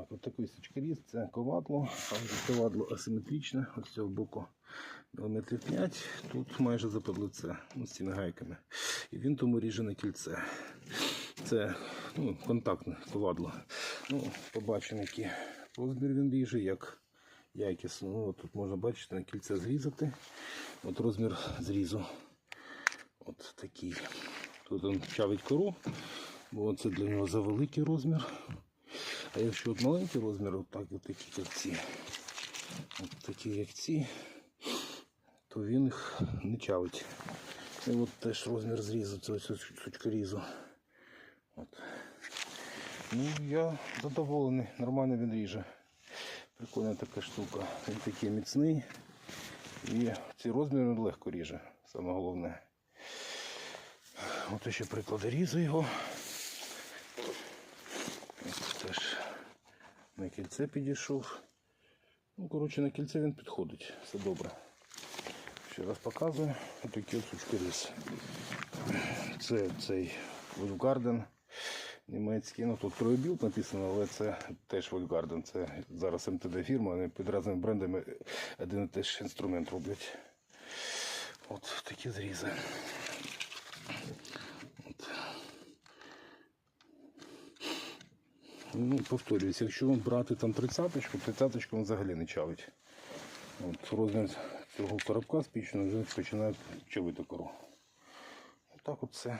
Так, от такий сучкаріз, це ковадло, там ковадло асиметричне, ось цього боку міліметрів 5, тут майже западлице, ну, з цими гайками. І він тому ріже на кільце. Це ну, контактне ковадло. Ну, побачимо, який розмір він ріже, як якісно. Ну, тут можна бачити на кільце зрізати. От розмір зрізу. От такий. Тут він чавить кору, бо це для нього завеликий розмір. А якщо от маленький розмір, от так, от такі як ці, от такі як ці, то він їх не чавить. І от теж розмір зрізу, ось сучкорізу. От. Ну, я задоволений, нормально він ріже. Прикольна така штука. Він такий міцний. І ці розміри легко ріже, саме головне. От ще приклади різу його. Ось теж на кільце підійшов. Ну, коротше, на кільце він підходить. Все добре. Ще раз показую. Ось такий от сучкоріз. Це цей Вольфгарден німецький. Ну тут Троєбілд написано, але це теж Вольфгарден. Це зараз МТД фірма, вони під різними брендами один і теж інструмент роблять. От такі зрізи. Ну, повторююсь, якщо брати там 30-ку, 30-ка взагалі не чавить. От розмір цього коробка спічного вже починає чавити кору. Отак от все.